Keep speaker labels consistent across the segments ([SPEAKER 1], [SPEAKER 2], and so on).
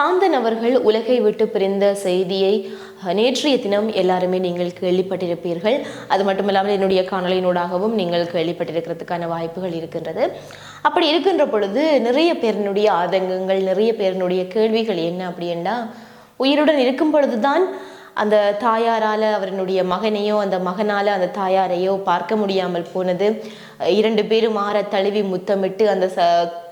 [SPEAKER 1] சாந்தன் அவர்கள் உலகை விட்டு பிரிந்த செய்தியை நேற்றைய தினம் எல்லாருமே நீங்கள் கேள்விப்பட்டிருப்பீர்கள். அது மட்டுமில்லாமல் என்னுடைய காணொலியினூடாகவும் நீங்கள் கேள்விப்பட்டிருக்கிறதுக்கான வாய்ப்புகள் இருக்கின்றது. அப்படி இருக்கின்ற பொழுது நிறைய பேரினுடைய ஆதங்கங்கள் நிறைய பேரினுடைய கேள்விகள் என்ன அப்படின்னா உயிருடன் இருக்கும் பொழுதுதான் அந்த தாயாரால அவரினுடைய மகனையோ அந்த மகனால அந்த தாயாரையோ பார்க்க முடியாமல் போனது. இரண்டு பேரும் ஆற தழுவி முத்தமிட்டு அந்த ச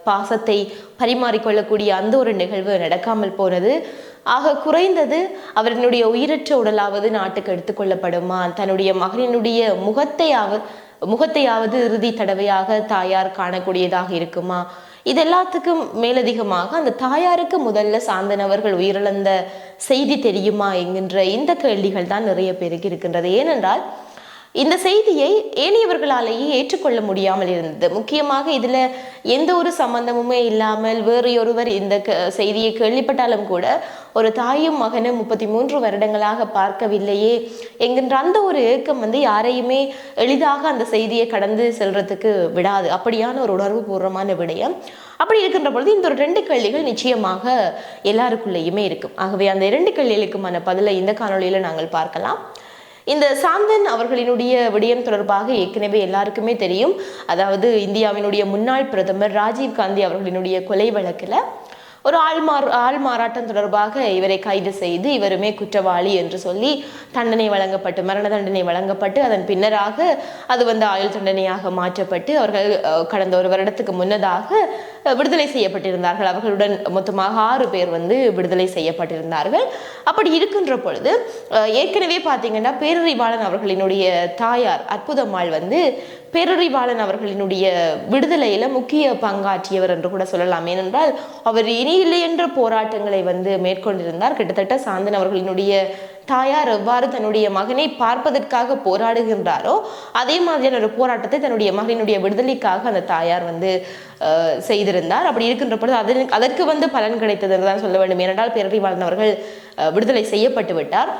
[SPEAKER 1] பாசத்தை பரிமாறிக்கொள்ளக்கூடிய அந்த ஒரு நிகழ்வு நடக்காமல் போனது. ஆக குறைந்தது அவரினுடைய உயிரற்ற உடலாவது நாட்டுக்கு எடுத்துக்கொள்ளப்படுமா தன்னுடைய மகனினுடைய முகத்தையாவது முகத்தையாவது இறுதி தடவையாக தாயார் காணக்கூடியதாக இருக்குமா? இது எல்லாத்துக்கும் மேலதிகமாக அந்த தாயாருக்கு முதல்ல சார்ந்தனவர்கள் உயிரிழந்த செய்தி தெரியுமா என்கின்ற இந்த கேள்விகள் தான் நிறைய பேருக்கு இருக்கின்றது. ஏனென்றால் இந்த செய்தியை ஏனையவர்களாலேயே ஏற்றுக்கொள்ள முடியாமல் இருந்தது. முக்கியமாக இதுல எந்த ஒரு சம்பந்தமுமே இல்லாமல் வேறு ஒருவர் இந்த க- செய்தியை கேள்விப்பட்டாலும் கூட ஒரு தாயும் மகனும் முப்பத்தி மூன்று வருடங்களாக பார்க்கவில்லையே என்கின்ற அந்த ஒரு ஏக்கம் வந்து யாரையுமே எளிதாக அந்த செய்தியை கடந்து செல்றதுக்கு விடாது. அப்படியான ஒரு உணர்வு பூர்வமான விடயம். அப்படி இருக்கின்ற பொழுது இந்த ஒரு ரெண்டு கேள்விகள் நிச்சயமாக எல்லாருக்குள்ளேயுமே இருக்கும். ஆகவே அந்த இரண்டு கேள்விகளுக்குமான பதிலை இந்த காணொளியில நாங்கள் பார்க்கலாம். இந்த சாந்தன் அவர்களினுடைய விடயம் தொடர்பாக ஏற்கனவே எல்லாருக்குமே தெரியும். அதாவது இந்தியாவினுடைய முன்னாள் பிரதமர் ராஜீவ் காந்தி அவர்களினுடைய கொலை வழக்கில் ஒரு ஆள்மார் ஆள் மாறாட்டம் தொடர்பாக இவரை கைது செய்து இவருமே குற்றவாளி என்று சொல்லி தண்டனை வழங்கப்பட்டு மரண தண்டனை வழங்கப்பட்டு அதன் பின்னராக அது வந்து ஆயுள் தண்டனையாக மாற்றப்பட்டு அவர்கள் அஹ், கடந்த ஒரு வருடத்துக்கு முன்னதாக விடுதலை செய்யப்பட்டிருந்தார்கள். அவர்களுடன் மொத்தமாக ஆறு பேர் வந்து விடுதலை செய்யப்பட்டிருந்தார்கள். அப்படி இருக்கின்ற பொழுது ஏற்கனவே பார்த்தீங்கன்னா பேரறிவாளன் அவர்களினுடைய தாயார் அற்புதம்மாள் வந்து பேரறிவாளன் அவர்களினுடைய விடுதலையில முக்கிய பங்காற்றியவர் என்று கூட சொல்லலாம். ஏனென்றால் அவர் இனி இல்லை என்ற போராட்டங்களை வந்து மேற்கொண்டிருந்தார். கிட்டத்தட்ட சாந்தன் அவர்களினுடைய தாயார் எவ்வாறு தன்னுடைய மகனை பார்ப்பதற்காக போராடுகின்றாரோ அதே மாதிரியான ஒரு போராட்டத்தை தன்னுடைய மகனினுடைய விடுதலைக்காக அந்த தாயார் வந்து செய்திருந்தார். அப்படி இருக்கின்ற பொழுது அதற்கு அதற்கு வந்து பலன் கிடைத்ததுன்னு தான் சொல்ல வேண்டும். ஏனென்றால் பேரறிவாளன் வாழ்ந்தவர்கள் விடுதலை செய்யப்பட்டு விட்டார்.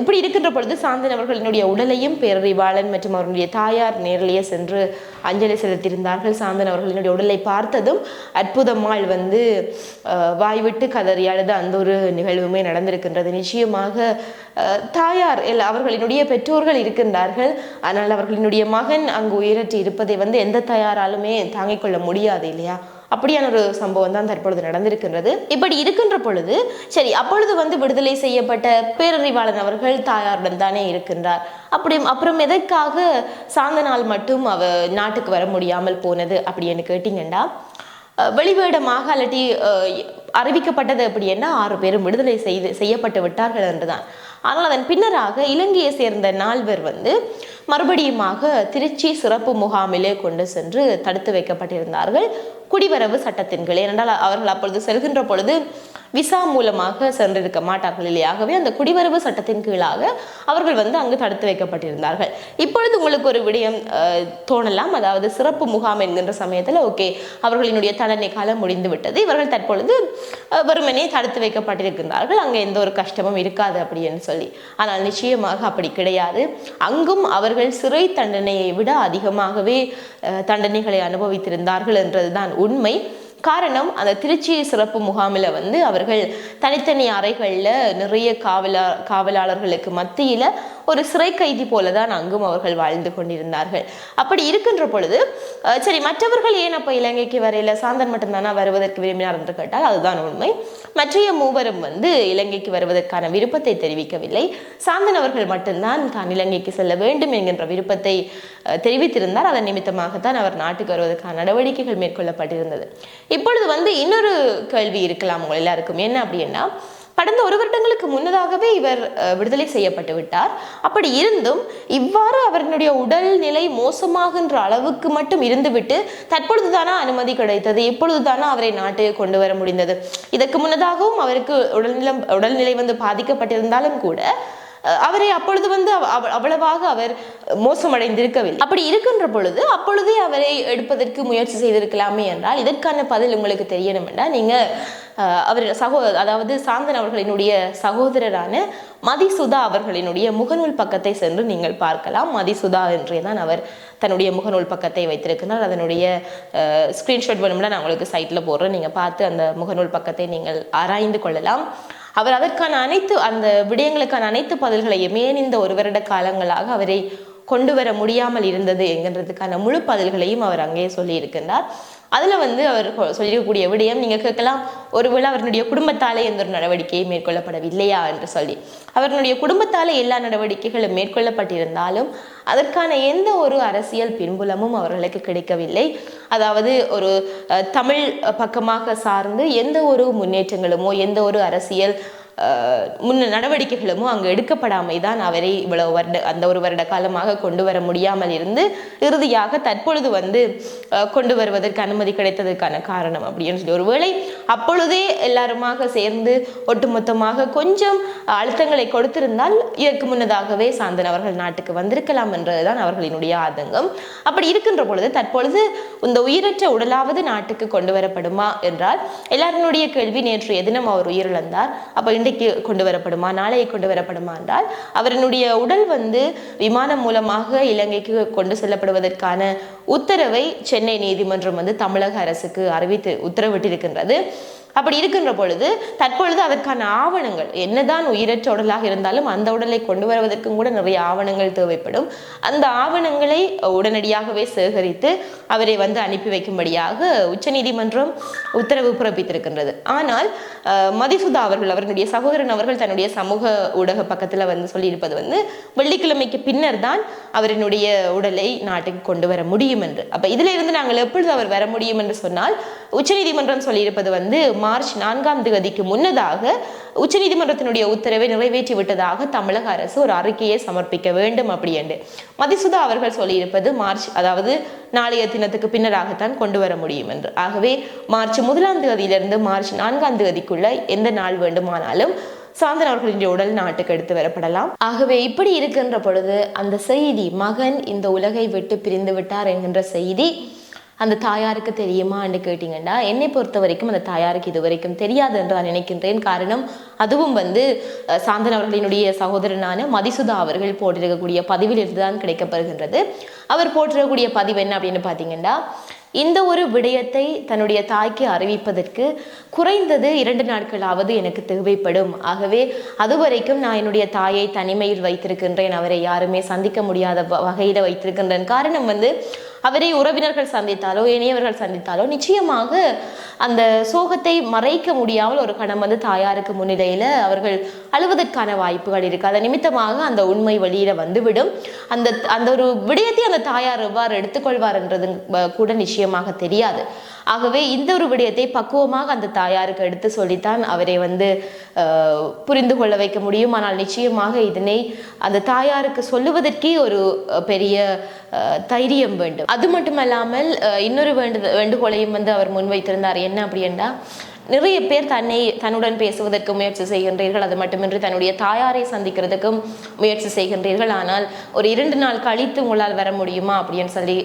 [SPEAKER 1] இப்படி இருக்கின்ற பொழுது சாந்தன் அவர்களினுடைய உடலையும் பேரறிவாளன் மற்றும் அவர்களுடைய தாயார் நேரிலேயே சென்று அஞ்சலி செலுத்தியிருந்தார்கள். சாந்தன் அவர்களினுடைய உடலை பார்த்ததும் அற்புதமாள் வந்து வாய்விட்டு கதறி அழுத அந்த ஒரு நிகழ்வுமே நடந்திருக்கின்றது. நிச்சயமாக தாயார் இல்லை அவர்களினுடைய பெற்றோர்கள் இருக்கின்றார்கள். ஆனால் அவர்களினுடைய மகன் அங்கு உயிரற்றி இருப்பதை வந்து எந்த தாயாராலுமே தாங்கிக் கொள்ள முடியாது இல்லையா? அப்படியான ஒரு சம்பவம் தான் தற்பொழுது நடந்திருக்கின்றது. இப்படி இருக்கின்ற பொழுது சரி அப்பொழுது வந்து விடுதலை செய்யப்பட்ட பேரறிவாளன் அவர்கள் தாயாருடன் தானே இருக்கின்றார். அப்படி அப்புறம் எதற்காக சாந்தனால் நாள் மட்டும் அவ நாட்டுக்கு வர முடியாமல் போனது அப்படின்னு கேட்டீங்கன்னா வெளிவேடமாக அல்லாட்டி அறிவிக்கப்பட்டது அப்படின்னா ஆறு பேரும் விடுதலை செய்து செய்யப்பட்டு விட்டார்கள் என்றுதான். ஆனால் அதன் பின்னராக இலங்கையை சேர்ந்த நால்வர் வந்து மறுபடியுமாக திருச்சி சிறப்பு முகாமிலே கொண்டு சென்று தடுத்து வைக்கப்பட்டிருந்தார்கள். குடிவரவு சட்டத்தின் கீழ் ஏனென்றால் அவர்கள் அப்பொழுது செல்கின்ற பொழுது விசா மூலமாக சென்றிருக்க மாட்டார்கள் இல்லையாகவே அந்த குடிவரவு சட்டத்தின் கீழாக அவர்கள் வந்து அங்கு தடுத்து வைக்கப்பட்டிருந்தார்கள். இப்பொழுது உங்களுக்கு ஒரு விடயம் தோணலாம். அதாவது சிறப்பு முகாம் என்கின்ற சமயத்தில் ஓகே அவர்களினுடைய தண்டனை காலம் முடிந்து விட்டது இவர்கள் தற்பொழுது அஹ், வெறுமனே தடுத்து வைக்கப்பட்டிருக்கின்றார்கள். அங்கே எந்த ஒரு கஷ்டமும் இருக்காது அப்படின்னு சொல்லி. ஆனால் நிச்சயமாக அப்படி கிடையாது. அங்கும் அவர்கள் சிறை தண்டனையை விட அதிகமாகவே தண்டனைகளை அனுபவித்திருந்தார்கள் என்றதுதான் உண்மை. காரணம் அந்த திருச்சி சிறப்பு முகாமில் வந்து அவர்கள் தனித்தனி அறைகளில் நிறைய காவலா காவலாளர்களுக்கு மத்தியில் ஒரு சிறை கைதி போல தான் அங்கும் அவர்கள் வாழ்ந்து கொண்டிருந்தார்கள். அப்படி இருக்கின்ற பொழுது சரி மற்றவர்கள் ஏன் அப்போ இலங்கைக்கு வரையில சாந்தன் மட்டும்தானா வருவதற்கு விரும்பினார் என்று கேட்டால் அதுதான் உண்மை. மற்றைய மூவரும் வந்து இலங்கைக்கு வருவதற்கான விருப்பத்தை தெரிவிக்கவில்லை. சாந்தன் அவர்கள் மட்டும்தான் தான் இலங்கைக்கு செல்ல வேண்டும் என்கின்ற விருப்பத்தை தெரிவித்திருந்தார். அதன் நிமித்தமாகத்தான் அவர் நாட்டுக்கு வருவதற்கான நடவடிக்கைகள் மேற்கொள்ளப்பட்டிருந்தது. இப்பொழுது வந்து இன்னொரு கேள்வி இருக்கலாம் உங்கள் எல்லாருக்கும். என்ன அப்படின்னா கடந்த ஒரு வருடங்களுக்கு முன்னதாகவே இவர் விடுதலை செய்யப்பட்டு விட்டார். அப்படி இருந்தும் இவ்வாறு அவர்களுடைய உடல்நிலை மோசமாகின்ற அளவுக்கு மட்டும் இருந்துவிட்டு தற்பொழுது தானா அனுமதி கிடைத்தது? இப்பொழுதுதானா அவரை நாட்டுக்கு கொண்டு வர முடிந்தது? இதற்கு முன்னதாகவும் அவருக்கு உடல்நிலம் உடல்நிலை வந்து பாதிக்கப்பட்டிருந்தாலும் கூட அவரை அப்பொழுது வந்து அவ்வளவாக அவர் மோசமடைந்திருக்கவில்லை. அப்படி இருக்கின்ற பொழுது அப்பொழுதே அவரை எடுப்பதற்கு முயற்சி செய்திருக்கலாமே என்றால் இதற்கான பதில் உங்களுக்கு தெரியணும் என்றால் நீங்கள் அவர் சகோ அதாவது சாந்தன் அவர்களினுடைய சகோதரரான மதிசுதா அவர்களினுடைய முகநூல் பக்கத்தை சென்று நீங்கள் பார்க்கலாம். மதிசுதா என்றே தான் அவர் தன்னுடைய முகநூல் பக்கத்தை வைத்திருக்கிறார். அதனுடைய ஸ்க்ரீன்ஷாட் வேணும்னா நான் உங்களுக்கு சைட்டில் போடுறேன். நீங்கள் பார்த்து அந்த முகநூல் பக்கத்தை நீங்கள் ஆராய்ந்து கொள்ளலாம். அவர் அதற்கான அனைத்து அந்த விடயங்களுக்கான அனைத்து பதில்களையும் இந்த ஒரு வருட காலங்களாக அவரை கொண்டு வர முடியாமல் இருந்தது என்கின்றதுக்கான முழு பதில்களையும் அவர் அங்கே சொல்லியிருக்கின்றார். அதில் வந்து அவர் சொல்லியிருக்கக்கூடிய விடயம் நீங்கள் கேட்கலாம் ஒருவேளை அவருடைய குடும்பத்தாலே எந்த ஒரு நடவடிக்கையும் மேற்கொள்ளப்படவில்லையா என்று சொல்லி. அவருடைய குடும்பத்தாலே எல்லா நடவடிக்கைகளும் மேற்கொள்ளப்பட்டிருந்தாலும் அதற்கான எந்த ஒரு அரசியல் பின்புலமும் அவர்களுக்கு கிடைக்கவில்லை. அதாவது ஒரு தமிழ் பக்கமாக சார்ந்து எந்த ஒரு முன்னேற்றங்களுமோ எந்த ஒரு அரசியல் முன்ன நடவடிக்கைகளுமோ அங்கு எடுக்கப்படாமை தான் அவரை இவ்வளவு வருட அந்த ஒரு வருட காலமாக கொண்டு வர முடியாமல் இருந்து இறுதியாக தற்பொழுது வந்து கொண்டு வருவதற்கு அனுமதி கிடைத்ததற்கான காரணம் அப்படின்னு சொல்லி ஒருவேளை அப்பொழுதே எல்லாருமாக சேர்ந்து ஒட்டுமொத்தமாக கொஞ்சம் அழுத்தங்களை கொடுத்திருந்தால் இதற்கு முன்னதாகவே சாந்தன் அவர்கள் நாட்டுக்கு வந்திருக்கலாம் என்றதுதான் அவர்களினுடைய ஆதங்கம். அப்படி இருக்கின்ற பொழுது தற்பொழுது இந்த உயிரற்ற உடலாவது நாட்டுக்கு கொண்டு வரப்படுமா என்றால் எல்லாருடைய கேள்வி நேற்றைய தினம் அவர் உயிரிழந்தார். அப்ப இன்றைக்கு கொண்டு வரப்படுமா நாளைக்கு கொண்டு வரப்படுமா என்றால் அவரினுடைய உடல் வந்து விமானம் மூலமாக இலங்கைக்கு கொண்டு செல்லப்படுவதற்கான உத்தரவை சென்னை நீதிமன்றம் வந்து தமிழக அரசுக்கு அறிவித்து உத்தரவிட்டிருக்கின்றது. அப்படி இருக்கின்ற பொழுது தற்பொழுது அதற்கான ஆவணங்கள் என்னதான் உயிரற்ற உடலாக இருந்தாலும் அந்த உடலை கொண்டு வருவதற்கும் கூட நிறைய ஆவணங்கள் தேவைப்படும். அந்த ஆவணங்களை உடனடியாகவே சேகரித்து அவரை வந்து அனுப்பி வைக்கும்படியாக உச்சநீதிமன்றம் உத்தரவு பிறப்பித்திருக்கின்றது. ஆனால் மதிசுதா அவர்கள் அவர்களுடைய சகோதரன் அவர்கள் தன்னுடைய சமூக ஊடக பக்கத்தில் வந்து சொல்லியிருப்பது வந்து வெள்ளிக்கிழமைக்கு பின்னர் தான் அவரினுடைய உடலை நாட்டுக்கு கொண்டு வர முடியும் என்று. அப்போ இதிலிருந்து நாங்கள் எப்பொழுது அவர் வர முடியும் என்று சொன்னால் உச்சநீதிமன்றம் சொல்லியிருப்பது வந்து மார்ச் நான்காம் தேதிக்கு முன்னதாக உச்சநீதிமன்றத்தினுடைய உத்தரவை நிறைவேற்றி விட்டதாக தமிழக அரசு ஒரு அறிக்கையை சமர்ப்பிக்க வேண்டும் அப்படி என்று மதிசுதா அவர்கள் சொல்லியிருப்பது மார்ச் அதாவது நாளைய தினத்துக்கு பின்னராகத்தான் கொண்டு வர முடியும் என்று. ஆகவே மார்ச் முதலாம் தேதியிலிருந்து மார்ச் நான்காம் தேதிக்குள்ள எந்த நாள் வேண்டுமானாலும் சாந்தன் அவர்களின் உடல் நாட்டுக்கு எடுத்து வரப்படலாம். ஆகவே இப்படி இருக்கின்ற பொழுது அந்த செய்தி மகன் இந்த உலகை விட்டு பிரிந்து விட்டார் என்கின்ற செய்தி அந்த தாயாருக்கு தெரியுமா என்று என்னை பொறுத்த வரைக்கும் அந்த தாயாருக்கு இது வரைக்கும் தெரியாது என்று நான் நினைக்கின்றேன். காரணம் அதுவும் வந்து சாந்தன் அவர்களினுடைய சகோதரனான மதிசுதா அவர்கள் போட்டிருக்கக்கூடிய பதிவில் இருந்துதான் கிடைக்கப்படுகின்றது. அவர் போட்டிருக்கக்கூடிய பதிவு என்ன அப்படின்னு பார்த்தீங்கன்னா இந்த ஒரு விடயத்தை தன்னுடைய தாய்க்கு அறிவிப்பதற்கு குறைந்தது இரண்டு நாட்களாவது எனக்கு தேவைப்படும். ஆகவே அதுவரைக்கும் நான் என்னுடைய தாயை தனிமையில் வைத்திருக்கின்றேன். அவரை யாருமே சந்திக்க முடியாத வ- வைத்திருக்கின்றேன். காரணம் வந்து அவரை உறவினர்கள் சந்தித்தாலோ இணையவர்கள் சந்தித்தாலோ நிச்சயமாக அந்த சோகத்தை மறைக்க முடியாமல் ஒரு கணம் வந்து தாயாருக்கு முன்னிலையில அவர்கள் அழுவதற்கான வாய்ப்புகள் இருக்கு. அதன் நிமித்தமாக அந்த உண்மை வெளியில வந்துவிடும். அந்த அந்த ஒரு விடயத்தை அந்த தாயார் எவ்வாறு எடுத்துக்கொள்வார் என்றது கூட நிச்சயமாக தெரியாது. ஆகவே இந்த ஒரு விடயத்தை பக்குவமாக அந்த தாயாருக்கு எடுத்து சொல்லித்தான் அவரை வந்து புரிந்து கொள்ள வைக்க முடியும். ஆனால் நிச்சயமாக இதனை அந்த தாயாருக்கு சொல்லுவதற்கே ஒரு பெரிய தைரியம் வேண்டும். அது மட்டுமல்லாமல் இன்னொரு வேண்டு வேண்டுகோளையும் வந்து அவர் முன்வைத்திருந்தார் என்ன அப்படின்னா நிறைய பேர் தன்னை தன்னுடன் பேசுவதற்கு முயற்சி செய்கின்றீர்கள். அது மட்டுமின்றி தன்னுடைய தாயாரை சந்திக்கிறதுக்கும் முயற்சி செய்கின்றீர்கள். ஆனால் ஒரு இரண்டு நாள் கழித்து உங்களால் வர முடியுமா அப்படின்னு சொல்லி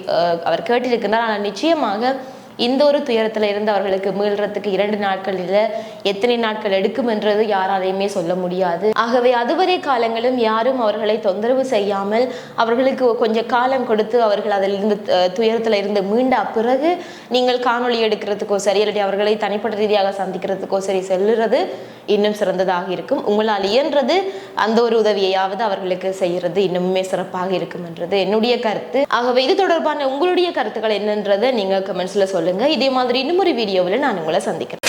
[SPEAKER 1] அவர் கேட்டிருக்கிறார் ஆனால் நிச்சயமாக இந்த ஒரு துயரத்துல இருந்து அவர்களுக்கு மீள்றதுக்கு இரண்டு நாட்களில் எத்தனை நாட்கள் எடுக்கும் என்றது யாராலையுமே சொல்ல முடியாது. ஆகவே அதுவரை காலங்களும் யாரும் அவர்களை தொந்தரவு செய்யாமல் அவர்களுக்கு கொஞ்சம் காலம் கொடுத்து அவர்கள் அதிலிருந்து அஹ், துயரத்துல இருந்து மீண்ட பிறகு நீங்கள் காணொளி எடுக்கிறதுக்கோ சரி இல்லாட்டி அவர்களை தனிப்பட்ட ரீதியாக சந்திக்கிறதுக்கோ சரி செல்லுறது இன்னும் சிறந்ததாக இருக்கும். உங்களால் இயன்றது அந்த ஒரு உதவியையாவது அவர்களுக்கு செய்யறது இன்னுமே சிறப்பாக இருக்கும் என்றது என்னுடைய கருத்து. ஆகவே இது தொடர்பான உங்களுடைய கருத்துக்கள் என்னன்றதை நீங்க கமெண்ட்ஸ்ல சொல்லுங்க. இதே மாதிரி இன்னும் ஒரு வீடியோவில் நான் உங்களை சந்திக்கிறேன்.